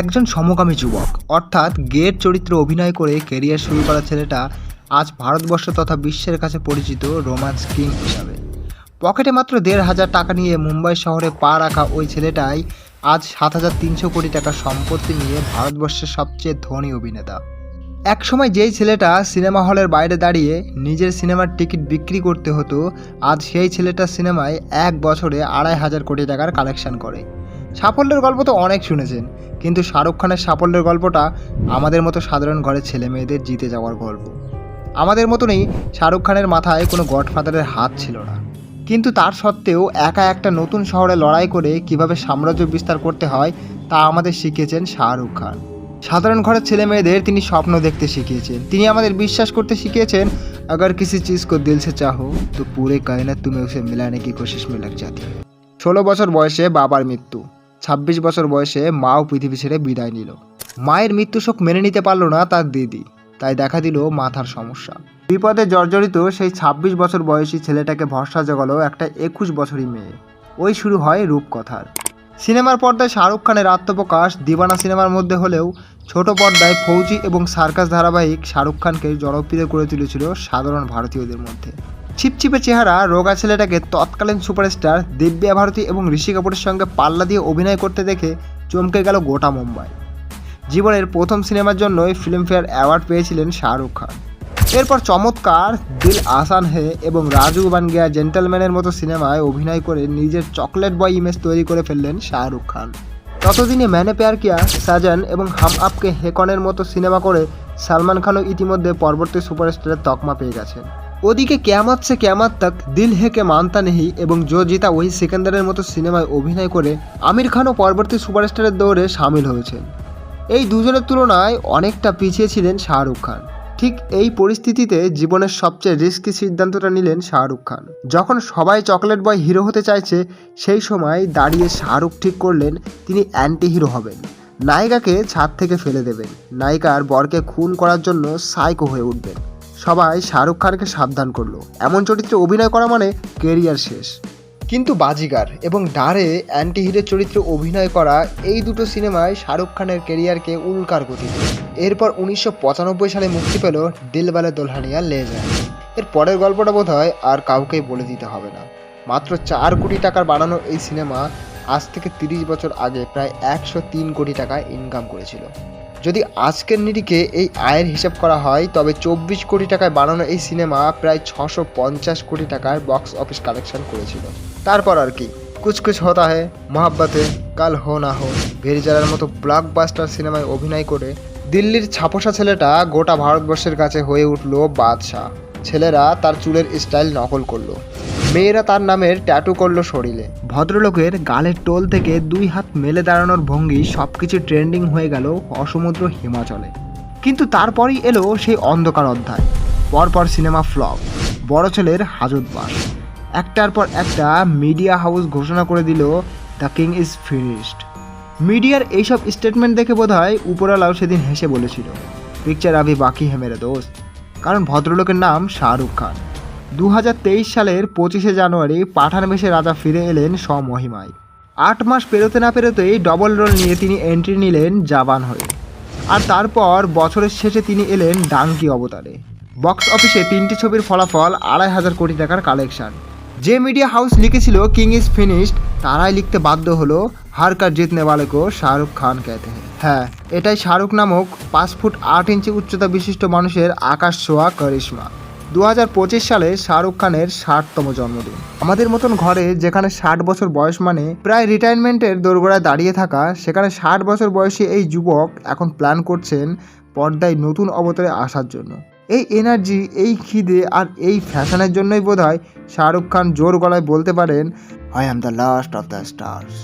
একজন সমকামী যুবক। অর্থাৎ গের চরিত্রে অভিনয় করে কেরিয়ার শুরু করা ছেলেটা আজ ভারতবর্ষ তথা বিশ্বের কাছে পরিচিত রোমান্স কিং হিসাবে। পকেটে মাত্র দেড় হাজার টাকা নিয়ে মুম্বাই শহরে পা রাখা ওই ছেলেটাই আজ সাত হাজার তিনশো কোটি টাকা সম্পত্তি নিয়ে ভারতবর্ষের সবচেয়ে ধনী অভিনেতা। একসময় যেই ছেলেটা সিনেমা হলের বাইরে দাঁড়িয়ে নিজের সিনেমার টিকিট বিক্রি করতে হতো, আজ সেই ছেলেটা সিনেমায় এক বছরে আড়াই হাজার কোটি টাকার কালেকশন করে। সাফল্যের গল্প তো অনেক শুনেছেন কিন্তু শাহরুখ খানের সাফল্যের গল্পটা আমাদের মতো সাধারণ ঘরের ছেলে মেয়েদের জিতে যাওয়ার গল্প আমাদের মতনই শাহরুখ খানের মাথায় কোনো গডফাদারের হাত ছিল না কিন্তু তার সত্ত্বেও একা একটা নতুন শহরে লড়াই করে কিভাবে সাম্রাজ্য বিস্তার করতে হয় তা আমাদের শিখিয়েছেন শাহরুখ খান সাধারণ ঘরের ছেলে মেয়েদের তিনি স্বপ্ন দেখতে শিখিয়েছেন তিনি আমাদের বিশ্বাস করতে শিখিয়েছেন अगर किसी चीज़ को दिल से चाहो तो पूरे कायनात तुम्हें उसे मिलाने की कोशिश में लग जाती है ষোলো বছর বয়সে বাবার মৃত্যু ছাব্বিশ বছর বয়সে মাও পৃথিবী ছেড়ে বিদায় নিল। মায়ের মৃত্যু শোক মেনে নিতে পারল না তার দিদি। তাই দেখা দিল মাথার সমস্যা। বিপদে জর্জরিত সেই ছাব্বিশ বছর বয়সী ছেলেটাকে ভরসা জগালো একটা একুশ বছরই মেয়ে। ওই শুরু হয় রূপকথার। সিনেমার পর্দায় শাহরুখ খানের আত্মপ্রকাশ, দিবানা সিনেমার মধ্যে হলেও ছোট পর্দায় ফৌজি এবং সার্কাস ধারাবাহিক শাহরুখ খানকে জনপ্রিয় করে তুলেছিল সাধারণ ভারতীয়দের মধ্যে। ছিপছিপে চেহারা রোগা ছেলেটাকে তৎকালীন সুপারস্টার দিব্যা ভারতী এবং ঋষি কাপুরের সঙ্গে পাল্লা দিয়ে অভিনয় করতে দেখে চমকে গেল গোটা মুম্বাই। জীবনের প্রথম সিনেমার জন্যই ফিল্মফেয়ার অ্যাওয়ার্ড পেয়েছিলেন শাহরুখ খান। এরপর চমৎকার দিল আসান হে এবং রাজু বান গিয়া জেন্টেলম্যানের মতো সিনেমায় অভিনয় করে নিজের চকলেট বয় ইমেজ তৈরি করে ফেললেন শাহরুখ খান। ততদিনে ম্যানে প্যার কিয়া, সাজান এবং হাম আপকে হেকনের মতো সিনেমা করে সালমান খানও ইতিমধ্যে পরবর্তী সুপারস্টারের তকমা পেয়ে গেছেন। ওদিকে কেয়ামত সে কেয়ামত তক দিল হেকে মানতা নেহি এবং জো জিতা ওই সেকেন্দারের মতো সিনেমায় অভিনয় করে আমির খানও পরবর্তী সুপারস্টারের দৌড়ে সামিল হয়েছেন। এই দুজনের তুলনায় অনেকটা পিছিয়ে ছিলেন শাহরুখ খান। ঠিক এই পরিস্থিতিতে জীবনের সবচেয়ে রিস্কি সিদ্ধান্তটা নিলেন শাহরুখ খান। যখন সবাই চকলেট বয় হিরো হতে চাইছে, সেই সময় দাঁড়িয়ে শাহরুখ ঠিক করলেন তিনি অ্যান্টি হিরো হবেন। নায়িকাকে ছাদ থেকে ফেলে দেবেন। নায়িকার বরকে খুন করার জন্য সাইকো হয়ে উঠবেন। সবাই শাহরুখ খানকে সাবধান করল। এমন চরিত্রে অভিনয় করা মানে কেরিয়ার শেষ। কিন্তু বাজিগার এবং ডারে অ্যান্টি হিরোর চরিত্রে অভিনয় করা এই দুটো সিনেমায় শাহরুখ খানের কেরিয়ারকে উল্কার গতি এরপর উনিশশো পঁচানব্বই সালে মুক্তি পেল দিলবালে দোলহানিয়া লে যায় এর পরের গল্পটা বোধ হয় আর কাউকেই বলে দিতে হবে না। মাত্র চার কোটি টাকার বানানো এই সিনেমা আজ থেকে তিরিশ বছর আগে প্রায় একশো তিন কোটি টাকা ইনকাম করেছিল। যদি আজকের নিরিখে এই আয়ের হিসাব করা হয়, তবে চব্বিশ কোটি টাকায় বানানো এই সিনেমা প্রায় ছশো পঞ্চাশ কোটি টাকার বক্স অফিস কালেকশন করেছিল। তারপর আর কি? কুছ কুছ হতা হে, মোহাব্বতে, কাল হো না হো ভেরিজালার মতো ব্লকবাস্টার সিনেমায় অভিনয় করে দিল্লির ছাপোষা ছেলেটা গোটা ভারতবর্ষের কাছে হয়ে উঠল বাদশাহ। ছেলেরা তার চুলের স্টাইল নকল করল। মেয়েরা তার নামের ট্যাটু করল শরীরে। ভদ্রলোকের গালের টোল থেকে দুই হাত মেলে দাঁড়ানোর ভঙ্গি সবকিছু ট্রেন্ডিং হয়ে গেল অসমুদ্র হিমাচলে। কিন্তু তারপরই এলো সেই অন্ধকার অধ্যায়। পরপর সিনেমা ফ্লপ, বড় ছেলের হাজতবাস একটার পর একটা মিডিয়া হাউস ঘোষণা করে দিল, দ্য কিং ইজ ফিনিশড। মিডিয়ার এইসব স্টেটমেন্ট দেখে বোধ হয় উপরওয়ালাও সেদিন হেসে বলেছিল, পিকচার আভি বাকি হে মেরে দোস্ত। কারণ ভদ্রলোকের নাম শাহরুখ খান। দু হাজার তেইশ সালের পঁচিশে জানুয়ারি পাঠান বেশে রাজা ফিরে এলেন স্বমহিমায়। আট মাস পেরোতে না পেরোতেই ডবল রোল নিয়ে তিনি এন্ট্রি নিলেন জাবান হয়ে। আর তারপর বছরের শেষে তিনি এলেন ডাঙ্কি অবতারে। বক্স অফিসে তিনটি ছবির ফলাফল আড়াই হাজার কোটি টাকার কালেকশন যে মিডিয়া হাউস লিখেছিল কিং ইজ ফিনিশড তারাই লিখতে বাধ্য হলো হারকার জিতনে ও শাহরুখ খান কেতে হ্যাঁ এটাই শাহরুখ নামক পাঁচ ফুট আট ইঞ্চি উচ্চতা বিশিষ্ট মানুষের আকাশ ছোঁয়া করিশ্মা দু হাজার পঁচিশ সালে শাহরুখ খানের ষাটতম জন্মদিন। আমাদের মতন ঘরে যেখানে ষাট বছর বয়স মানে প্রায় রিটায়ারমেন্টের দোরগোড়ায় দাঁড়িয়ে থাকা, সেখানে ষাট বছর বয়সী এই যুবক এখন প্ল্যান করছেন পর্দায় নতুন অবতারে আসার জন্য। এই এনার্জি এই খিদে আর এই ফ্যাশনের জন্যই বোধ হয় শাহরুখ খান জোর গলায় বলতে পারেন I am the last of the stars